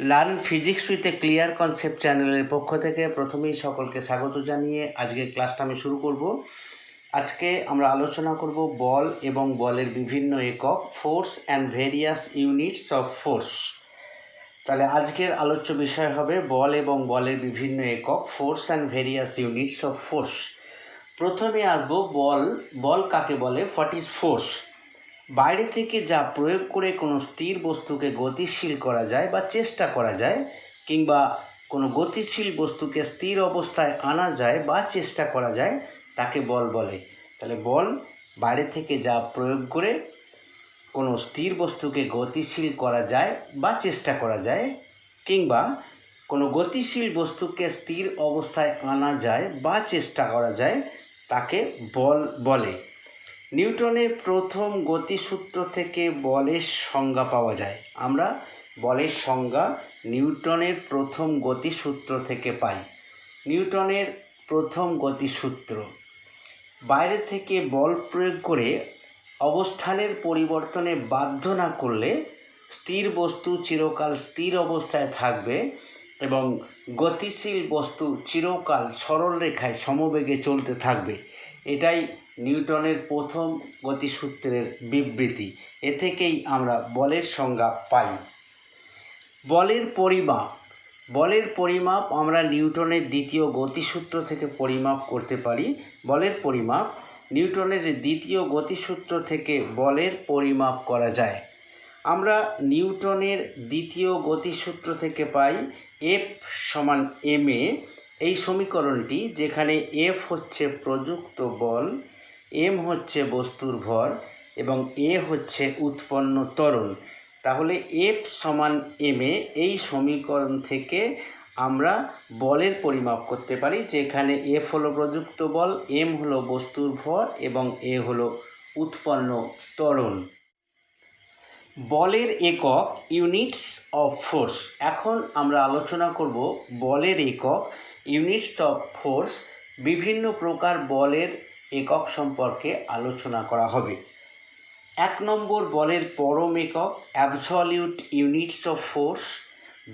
Learn physics with a clear concept চ্যানেলের পক্ষ থেকে প্রথমেই সকলকে স্বাগত জানিয়ে আজকে ক্লাসটা আমি শুরু করব। আজকে আমরা আলোচনা করব বল এবং বলের বিভিন্ন একক force and various units of force তাহলে আজকের আলোচ্য বিষয় হবে বল এবং বলের বিভিন্ন একক force and various units of force প্রথমে আসব বল বল কাকে বলে? হোয়াট ইজ ফোর্স বাইরে থেকে যা প্রয়োগ করে কোনো স্থির বস্তুকে গতিশীল করা যায় বা চেষ্টা করা যায়, কিংবা কোনো গতিশীল বস্তুকে স্থির অবস্থায় আনা যায় বা চেষ্টা করা যায়, তাকে বল বলে। তাহলে বল বাইরে থেকে যা প্রয়োগ করে কোনো স্থির বস্তুকে গতিশীল করা যায় বা চেষ্টা করা যায়, কিংবা কোনো গতিশীল বস্তুকে স্থির অবস্থায় আনা যায় বা চেষ্টা করা যায়, তাকে বল বলে। নিউটনের প্রথম গতিসূত্র থেকে বলের সংজ্ঞা পাওয়া যায়। আমরা বলের সংজ্ঞা নিউটনের প্রথম গতিসূত্র থেকে পাই। নিউটনের প্রথম গতিসূত্র। বাইরে থেকে বল প্রয়োগ করে অবস্থানের পরিবর্তনে বাধ্য না করলে স্থির বস্তু চিরকাল স্থির অবস্থায় থাকবে এবং গতিশীল বস্তু চিরকাল সরল রেখায় সমবেগে চলতে থাকবে। এটাই নিউটনের প্রথম গতিসূত্রের বিবৃতি। এ থেকেই আমরা বলের সংজ্ঞা পাই। বলের পরিমাপ। বলের পরিমাপ আমরা নিউটনের দ্বিতীয় গতিসূত্র থেকে পরিমাপ করতে পারি। বলের পরিমাপ, নিউটনের দ্বিতীয় গতিসূত্র থেকে বলের পরিমাপ করা যায়। আমরা নিউটনের দ্বিতীয় গতিসূত্র থেকে পাই এফ সমান এম এ এই সমীকরণটি যেখানে এফ হচ্ছে প্রযুক্ত বল এম হচ্ছে বস্তুর ভর এবং এ হচ্ছে উৎপন্ন ত্বরণ। তাহলে এফ সমান এম এ এই সমীকরণ থেকে আমরা বলের পরিমাপ করতে পারি যেখানে এফ হলো প্রযুক্ত বল এম হলো বস্তুর ভর এবং এ হলো উৎপন্ন ত্বরণ। বলের একক ইউনিটস অফ ফোর্স। এখন আমরা আলোচনা করব বলের একক ইউনিটস অফ ফোর্স বিভিন্ন প্রকার বলের একক সম্পর্কে আলোচনা করা হবে। এক নম্বর বলের পরম একক অ্যাবসলিউট ইউনিটস অফ ফোর্স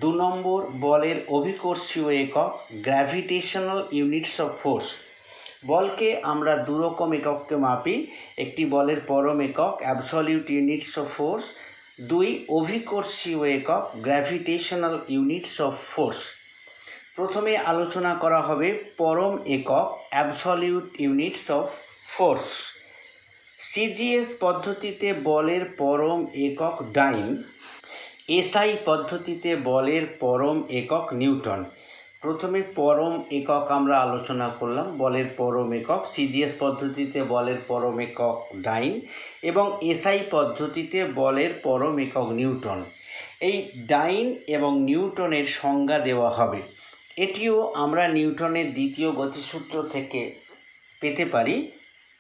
দু নম্বর বলের অভিকর্ষীয় একক গ্র্যাভিটেশনাল ইউনিটস অফ ফোর্স বলকে আমরা দুরকম একককে মাপি, একটি বলের পরম একক অ্যাবসলিউট ইউনিটস অফ ফোর্স দুই অভিকর্ষীয় একক গ্র্যাভিটেশনাল ইউনিটস অফ ফোর্স প্রথমে আলোচনা করা হবে পরম একক absolute units of force CGS পদ্ধতিতে বলের পরম একক ডাইন। এসআই পদ্ধতিতে বলের পরম একক নিউটন। প্রথমে পরম একক আমরা আলোচনা করলাম, বলের পরম একক সিজিএস পদ্ধতিতে বলের পরম একক ডাইন এবং এসআই পদ্ধতিতে বলের পরম একক নিউটন। এই ডাইন এবং নিউটনের সংজ্ঞা দেওয়া হবে। এটিও আমরা নিউটনের দ্বিতীয় গতিসূত্র থেকে পেতে পারি।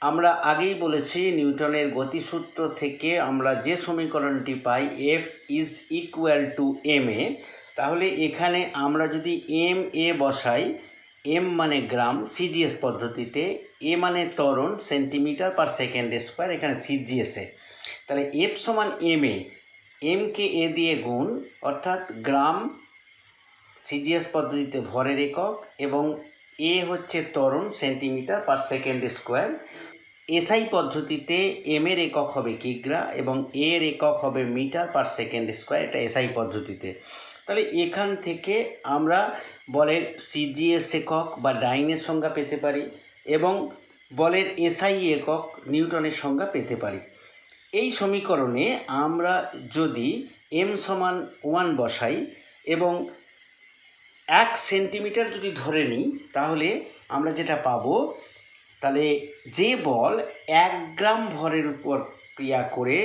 আমরা আগেই বলেছি নিউটনের গতিসূত্র থেকে আমরা যে সমীকরণটি পাই F is equal to M A তাহলে এখানে আমরা যদি এম এ বসাই এম মানে গ্রাম সিজিএস পদ্ধতিতে এ মানে ত্বরণ, সেন্টিমিটার পার সেকেন্ড স্কোয়ার, এখানে সিজিএসে তাহলে এফ সমান এম এ এমকে এ দিয়ে গুণ, অর্থাৎ গ্রাম সিজিএস পদ্ধতিতে ভরের একক, এবং এ হচ্ছে ত্বরণ, centimetre per second square. SI পদ্ধতিতে এম এর একক হবে কিগ্রা, এবং এর একক হবে মিটার পার সেকেন্ড স্কোয়ার, এটা এসআই পদ্ধতিতে। তাহলে এখান থেকে আমরা বলের সিজিএস একক বা ডাইনের সংজ্ঞা পেতে পারি এবং বলের এসআই একক নিউটনের সংজ্ঞা পেতে পারি। এই সমীকরণে আমরা যদি এম সমান ওয়ান বসাই এবং এক সেন্টিমিটার যদি ধরে নিই, তাহলে আমরা যেটা পাবো, তাহলে যে বল এক গ্রাম ভরের উপর ক্রিয়া করে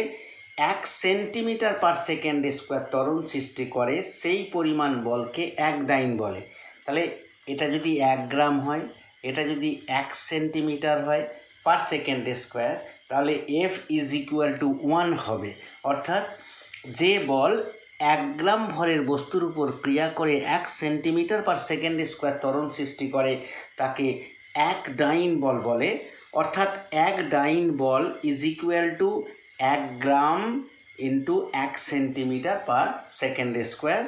এক সেন্টিমিটার পার সেকেন্ড স্কোয়ার ত্বরণ সৃষ্টি করে, সেই পরিমাণ বলকে এক ডাইন বলে। তাহলে এটা যদি এক গ্রাম হয়, এটা যদি এক সেন্টিমিটার হয় পার সেকেন্ড স্কোয়ার তাহলে F is equal to one হবে। অর্থাৎ যে বল এক গ্রাম ভরের বস্তুর উপর ক্রিয়া করে এক সেন্টিমিটার পার সেকেন্ড স্কোয়ার ত্বরণ সৃষ্টি করে, তাকে এক ডাইন বল বলে। অর্থাৎ এক ডাইন বল ইজ ইকুয়াল টু এক গ্রাম ইন্টু এক সেন্টিমিটার পার সেকেন্ড স্কোয়ার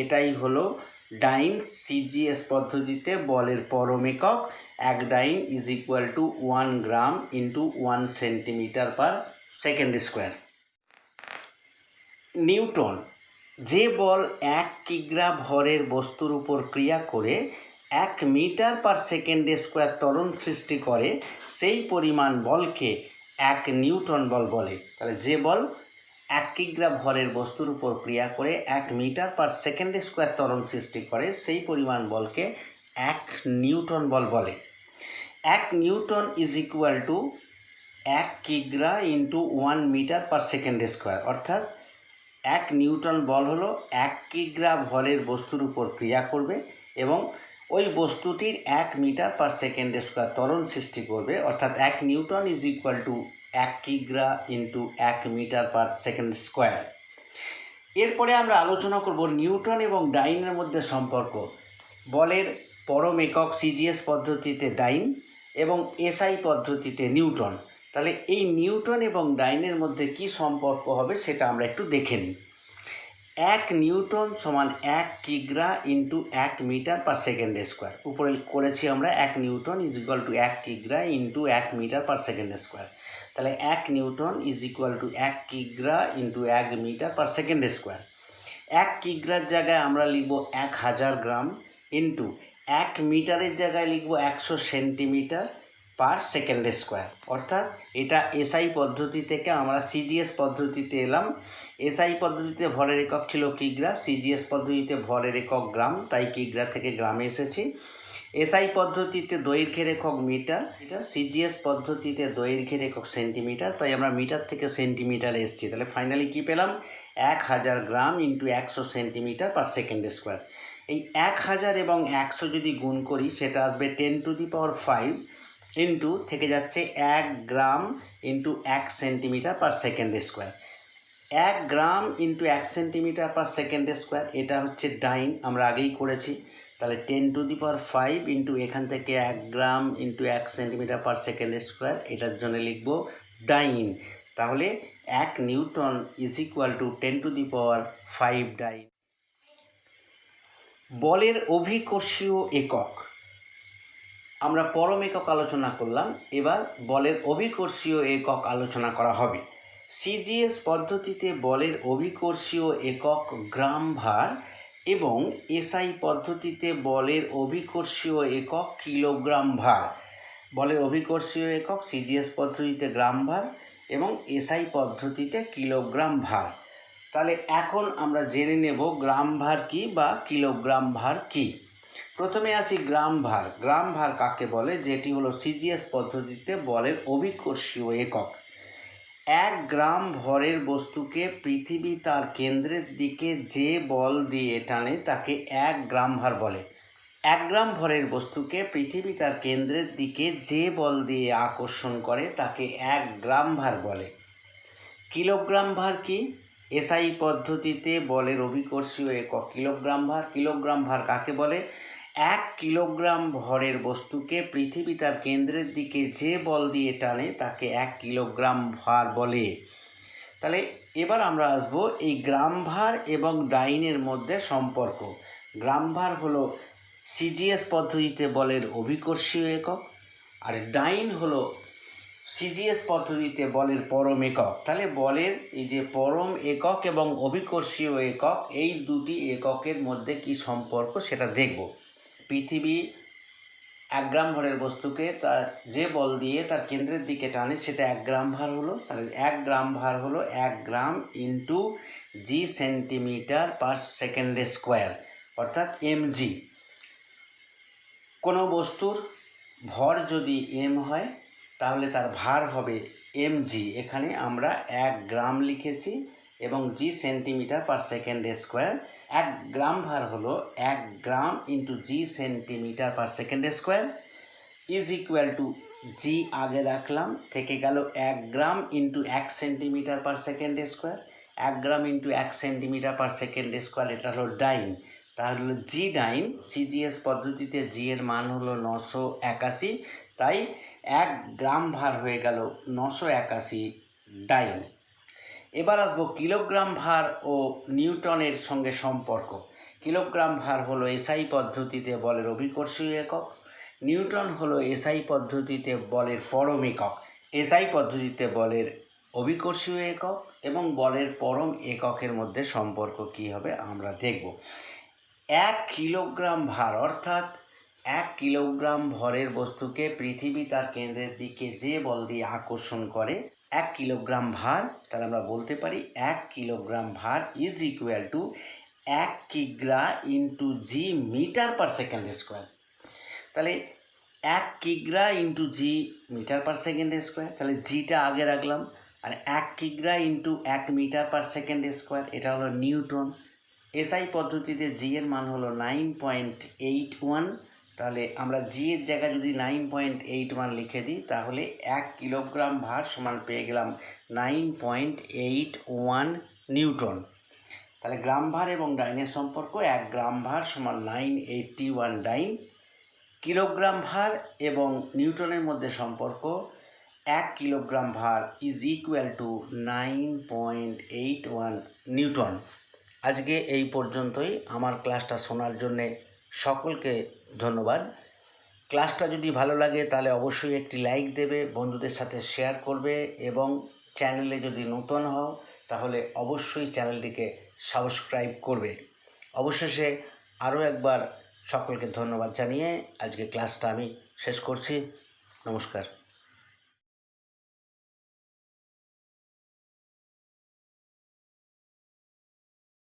এটাই হলো ডাইন সিজিএস পদ্ধতিতে বলের পরম একক। এক dyne is equal to one gram into one centimetre per second square newton, যে বল এক কিগ্রা ভরের বস্তুর উপর ক্রিয়া করে এক মিটার পার সেকেন্ড স্কোয়ার ত্বরণ সৃষ্টি করে, সেই পরিমাণ বলকে এক নিউটন বল বলে। তাহলে যে বল এক কিগ্রা ভরের বস্তুর উপর ক্রিয়া করে এক মিটার পার সেকেন্ড স্কোয়ার ত্বরণ সৃষ্টি করে, সেই পরিমাণ বলকে এক নিউটন বল বলে। এক নিউটন ইজ ইকুয়াল টু এক কিগ্রা into one metre per second square অর্থাৎ এক নিউটন বল হলো এক কিগ্রা ভরের বস্তুর উপর ক্রিয়া করবে এবং ওই বস্তুটির এক মিটার পার সেকেন্ড স্কোয়ার ত্বরণ সৃষ্টি করবে, অর্থাৎ এক নিউটন ইজ ইকুয়াল টু এক কিগ্রা ইন্টু এক মিটার পার সেকেন্ড স্কোয়ার এরপরে আমরা আলোচনা করব নিউটন এবং ডাইনের মধ্যে সম্পর্ক, বলের পরম একক সিজিএস পদ্ধতিতে ডাইন এবং এসআই পদ্ধতিতে নিউটন। তাহলে এই নিউটন এবং ডাইনের মধ্যে কি সম্পর্ক হবে সেটা আমরা একটু দেখে নিই। এক নিউটন সমান এক কিগ্রা ইন্টু এক মিটার পার সেকেন্ড স্কোয়ার উপরে করেছি আমরা এক নিউটন ইজ ইকুয়াল টু এক কিগ্রা ইন্টু এক মিটার পার সেকেন্ড স্কোয়ার তাহলে এক নিউটন ইজ ইকুয়াল টু এক কিগ্রা ইন্টু এক মিটার পার সেকেন্ড স্কোয়ার এক কিগ্রার জায়গায় আমরা লিখব এক হাজার গ্রাম ইন্টু এক মিটারের জায়গায় লিখব একশো সেন্টিমিটার। পার সেকেন্ড স্কোয়ার অর্থাৎ এটা এসআই পদ্ধতি থেকে আমরা সিজিএস পদ্ধতিতে এলাম। এসআই পদ্ধতিতে ভরের একক ছিল কিগ্রা সিজিএস পদ্ধতিতে ভরের একক গ্রাম, তাই কিগ্রা থেকে গ্রামে এসেছি। এসআই পদ্ধতিতে দৈর্ঘ্যের একক মিটার, এটা সিজিএস পদ্ধতিতে দৈর্ঘ্যের একক সেন্টিমিটার, তাই আমরা মিটার থেকে সেন্টিমিটার এসেছি। তাহলে ফাইনালি কী পেলাম? এক হাজার গ্রাম ইন্টু একশো সেন্টিমিটার পার সেকেন্ড স্কোয়ার এই এক হাজার এবং একশো যদি গুণ করি, সেটা আসবে ten to the power five into থেকে যাচ্ছে এক গ্রাম ইন্টু এক সেন্টিমিটার পার সেকেন্ড স্কোয়ার এক গ্রাম ইন্টু এক সেন্টিমিটার পার সেকেন্ড স্কোয়ার এটা হচ্ছে ডাইন, আমরা আগেই করেছি। তাহলে ten to the power five into এখান থেকে এক গ্রাম ইন্টু এক সেন্টিমিটার পার সেকেন্ড স্কোয়ার এটার জন্য লিখব ডাইন। তাহলে এক newton is equal to ten to the power five dyne. বলের অভিকর্ষীয় একক। আমরা পরম একক আলোচনা করলাম, এবার বলের অভিকর্ষীয় একক আলোচনা করা হবে। সিজিএস পদ্ধতিতে বলের অভিকর্ষীয় একক গ্রাম ভার এবং এসআই পদ্ধতিতে বলের অভিকর্ষীয় একক কিলোগ্রাম ভার। বলের অভিকর্ষীয় একক সিজিএস পদ্ধতিতে গ্রাম ভার এবং এসআই পদ্ধতিতে কিলোগ্রাম ভার। তাহলে এখন আমরা জেনে নেব গ্রাম ভার কী বা কিলোগ্রাম ভার কী। প্রথমে আছি গ্রাম ভার। গ্রাম ভার কাকে বলে? যেটি হলো সিজিএস পদ্ধতিতে বলের অভিকর্ষীয় একক। এক গ্রাম ভরের বস্তুকে পৃথিবী তার কেন্দ্রের দিকে যে বল দিয়ে টানে তাকে এক গ্রাম ভার বলে। এক গ্রাম ভরের বস্তুকে পৃথিবী তার কেন্দ্রের দিকে যে বল দিয়ে আকর্ষণ করে তাকে এক গ্রাম ভার বলে। কিলোগ্রাম ভার কি? এসআই পদ্ধতিতে বলের অভিকর্ষীয় একক কিলোগ্রাম ভার কিলোগ্রাম ভার কাকে বলে? এক কিলোগ্রাম ভরের বস্তুকে পৃথিবী তার কেন্দ্রের দিকে যে বল দিয়ে টানে তাকে এক কিলোগ্রাম ভার বলে। তাহলে এবার আমরা আসব এই গ্রাম ভার এবং ডাইনের মধ্যে সম্পর্ক। গ্রাম ভার হলো সিজিএস পদ্ধতিতে বলের অভিকর্ষীয় একক, আর ডাইন হলো সিজিএস পদ্ধতিতে বলের পরম একক। তাহলে বলের এই যে পরম একক এবং অভিকর্ষীয় একক, এই দুটি এককের মধ্যে কি সম্পর্ক সেটা দেখব। পৃথিবী এক গ্রাম ভরের বস্তুকে তার যে বল দিয়ে তার কেন্দ্রের দিকে টানে সেটা এক গ্রাম ভার হলো, তাহলে এক গ্রাম ভার হলো এক gram into G centimetre per second square অর্থাৎ এমজি কোনো বস্তুর ভর যদি এম হয় তাহলে তার ভার হবে এমজি এখানে আমরা এক গ্রাম লিখেছি এবং G centimetre per second square এক গ্রাম ভার হলো এক gram into G centimetre per second square is equal to G আগে রাখলাম, থেকে গেল এক গ্রাম ইন্টু এক সেন্টিমিটার পার সেকেন্ড স্কোয়ার এক গ্রাম ইন্টু এক সেন্টিমিটার পার সেকেন্ড স্কোয়ার এটা হলো ডাইন। তাহলে জি ডাইন সিজিএস পদ্ধতিতে জি এর মান হলো নশো একাশি। তাই এক গ্রাম ভার হয়ে গেল নশো একাশি ডাইন এবার আসব কিলোগ্রাম ভার ও নিউটনের সঙ্গে সম্পর্ক। কিলোগ্রাম ভার হলো এসআই পদ্ধতিতে বলের অভিকর্ষীয় একক। নিউটন হলো এসআই পদ্ধতিতে বলের পরম একক। এসআই পদ্ধতিতে বলের অভিকর্ষীয় একক এবং বলের পরম এককের মধ্যে সম্পর্ক কী হবে আমরা দেখব। এক কিলোগ্রাম ভার অর্থাৎ এক কিলোগ্রাম ভরের বস্তুকে পৃথিবী তার কেন্দ্রের দিকে যে বল দিয়ে আকর্ষণ করে, এক কিলোগ্রাম ভার, তাহলে আমরা বলতে পারি এক কিলোগ্রাম ভার ইজ ইকুয়াল টু এক কিগ্রা into G metre per second square তাহলে এক কিগ্রা into G metre per second square তাহলে জিটা আগে রাখলাম, আর এক কিগ্রা ইন্টু এক মিটার পার সেকেন্ড স্কোয়ার এটা হলো নিউটন এসআই পদ্ধতিতে জি এর মান হলো নাইন পয়েন্ট এইট ওয়ান তাহলে আমরা জি এর জায়গায় যদি নাইন পয়েন্ট এইট ওয়ান লিখে দিই, তাহলে এক কিলোগ্রাম ভার সমান পেয়ে গেলাম nine point eight one newton. তাহলে গ্রাম ভার এবং ডাইনের সম্পর্ক এক গ্রাম ভার সমান nine eighty one dyne. Kilogram ভার এবং নিউটনের মধ্যে সম্পর্ক এক কিলোগ্রাম ভার is equal to nine point eight one newton. আজকে এই পর্যন্তই। আমার ক্লাসটা শোনার জন্যে সকলকে ধন্যবাদ। ক্লাসটা যদি ভালো লাগে তাহলে অবশ্যই একটি লাইক দেবে, বন্ধুদের সাথে শেয়ার করবে এবং চ্যানেলে যদি নতুন হও তাহলে অবশ্যই চ্যানেলটিকে সাবস্ক্রাইব করবে। অবশেষে আরও একবার সকলকে ধন্যবাদ জানিয়ে আজকে ক্লাসটা আমি শেষ করছি। নমস্কার।